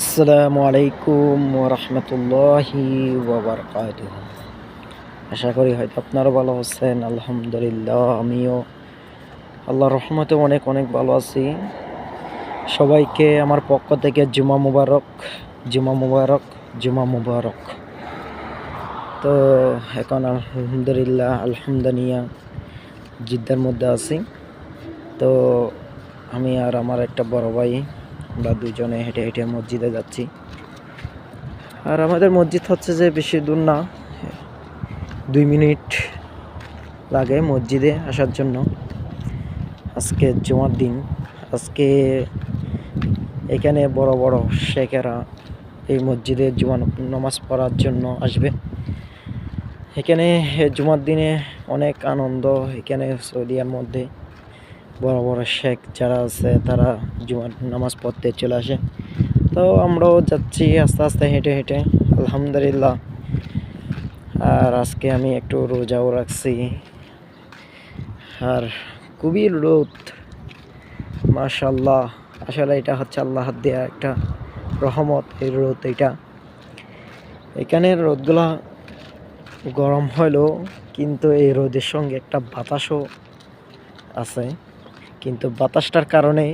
আসসালামু আলাইকুম রহমতুল্লাহি ওবরকাত আশা করি হয়তো আপনারও ভালো আছেন, আলহামদুলিল্লাহ, আমিও। আল্লাহ রহমতে অনেক অনেক ভালো আছি। সবাইকে আমার পক্ষ থেকে জুমা মুবারক জুমা মুবারক জুমা মুবারক। তো এখন আলহামদুলিল্লাহ আলহামদানিয়া জিদ্দার মধ্যে আছি। তো আমি আর আমার একটা বড় ভাই আমরা দুজনে হেঁটে হেঁটে মসজিদে যাচ্ছি। আর আমাদের মসজিদ হচ্ছে যে বেশি দূর না, দুই মিনিট লাগে মসজিদে আসার জন্য। আজকে জুমার দিন, আজকে এখানে বড় বড় শেখেরা এই মসজিদে জুমা নামাজ পড়ার জন্য আসবে। এখানে জুমার দিনে অনেক আনন্দ এখানে সৌদিয়ার মধ্যে। বড় বড় শেখ যারা আছে, তারা জুমার নামাজ পড়তে চলে আসে। তো আমরাও যাচ্ছি আস্তে আস্তে, হেঁটে হেঁটে, আলহামদুলিল্লাহ। আর আজকে আমি একটু রোজাও রাখছি। আর খুবই রোদ মাশাল্লাহ আসলে এটা হচ্ছে আল্লাহ দেয়া একটা রহমত, এই রোদ এটা। এখানে রোদগুলা গরম হলেও কিন্তু এই রোদের সঙ্গে একটা বাতাসও আছে। কিন্তু বাতাসটার কারণে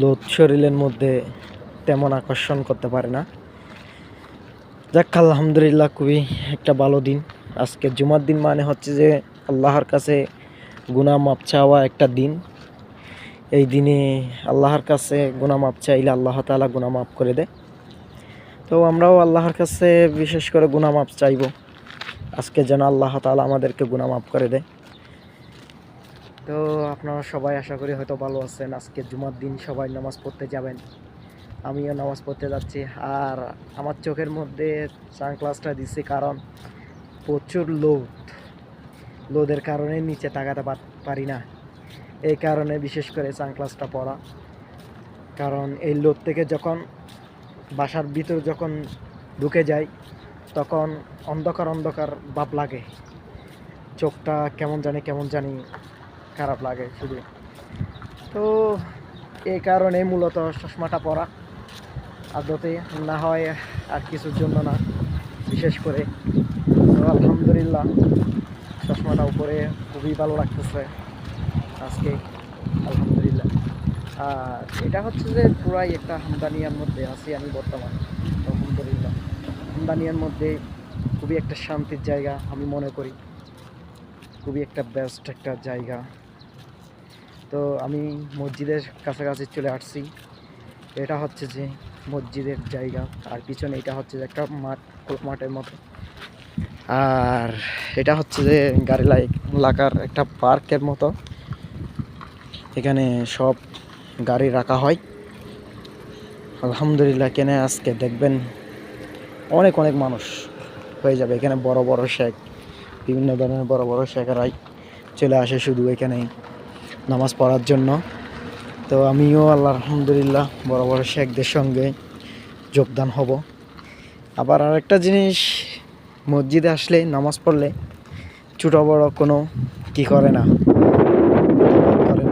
লোদ শরীরের মধ্যে তেমন আকর্ষণ করতে পারে না। যাক, আলহামদুলিল্লাহ, খুবই একটা ভালো দিন। আজকে জুমার দিন মানে হচ্ছে যে আল্লাহর কাছে গুণা মাপ চাওয়া একটা দিন। এই দিনে আল্লাহর কাছে গুণা মাপ চাইলে আল্লাহ তালা গুণা মাফ করে দেয়। তো আমরাও আল্লাহর কাছে বিশেষ করে গুণা মাপ চাইব। আজকে যেন আল্লাহ তালা আমাদেরকে গুণা মাফ করে দেয়। তো আপনারা সবাই আশা করি হয়তো ভালো আছেন। আজকে জুমার দিন সবাই নামাজ পড়তে যাবেন। আমিও নামাজ পড়তে যাচ্ছি। আর আমার চোখের মধ্যে সানগ্লাসটা দিচ্ছি কারণ প্রচুর লোদ লোদের কারণে নিচে তাকাতে পার- না। এই কারণে বিশেষ করে সানগ্লাসটা পরা। কারণ এই লোদ থেকে যখন বাসার ভিতর যখন ঢুকে যাই, তখন অন্ধকার অন্ধকার বাপ লাগে। চোখটা কেমন জানি কেমন জানি খারাপ লাগে শুধু। তো এই কারণে মূলত চশমাটা পরা। আদতে না হয় আর কিছুর জন্য না, বিশেষ করে। তো আলহামদুলিল্লাহ, চশমাটা উপরে খুবই ভালো লাগতেছে আজকে, আলহামদুলিল্লাহ। আর এটা হচ্ছে যে পুরাই একটা হামদানিয়ার মধ্যে আছি আমি বর্তমান, আলহামদুলিল্লাহ। হামদানিয়ার মধ্যে খুবই একটা শান্তির জায়গা আমি মনে করি। খুবই একটা বেস্ট একটা জায়গা। তো আমি মসজিদের কাছাকাছি চলে আসছি। এটা হচ্ছে যে মসজিদের জায়গা। আর পিছনে এটা হচ্ছে যে একটা মাঠ মাঠের মতো। আর এটা হচ্ছে যে গাড়ি লাইক এলাকার একটা পার্কের মতো। এখানে সব গাড়ি রাখা হয়। আলহামদুলিল্লাহ, কেনে আজকে দেখবেন অনেক অনেক মানুষ হয়ে যাবে। এখানে বড় বড় শেখ, বিভিন্ন ধরনের বড় বড় শেখেরাই চলে আসে। শুধু এখানে নামাজ পড়ার জন্য। তো আমিও আল্লাহ আলহামদুলিল্লাহ বড় বড় শেখদের সঙ্গে যোগদান হব। আবার আরেকটা জিনিস, মসজিদে আসলে নামাজ পড়লে ছোটো বড় কোনো কি করে না? করে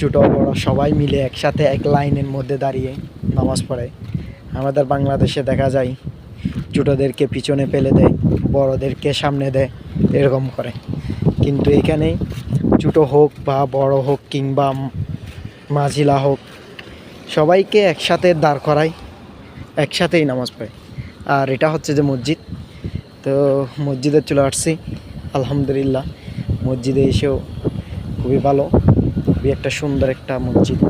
ছোটো বড় সবাই মিলে একসাথে এক লাইনের মধ্যে দাঁড়িয়ে নামাজ পড়ে। আমাদের বাংলাদেশে দেখা যায়, ছোটোদেরকে পিছনে ফেলে দেয়, বড়োদেরকে সামনে দেয়, এরকম করে। কিন্তু এখানে ছোটো হোক বা বড় হোক কিংবা মাঝিলা হোক, সবাইকে একসাথে দাঁড় করায় একসাথেই নামাজ পড়ে। আর এটা হচ্ছে যে মসজিদ। তো মসজিদে চলে আসছি, আলহামদুলিল্লাহ। মসজিদে এসেও খুবই ভালো, খুবই একটা সুন্দর একটা মসজিদ।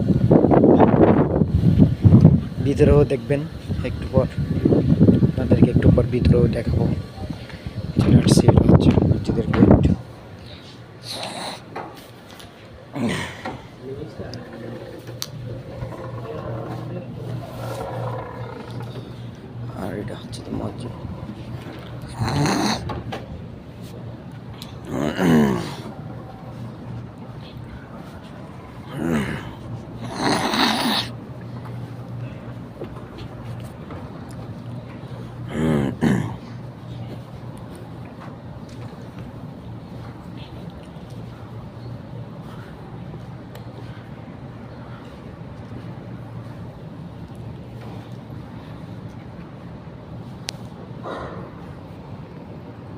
ভিতরেও দেখবেন, একটু পর আপনাদেরকে একটু পর ভিতরেও দেখাবো। চলে আসছি মসজিদের গেট আর এটা হচ্ছে তো মসজিদ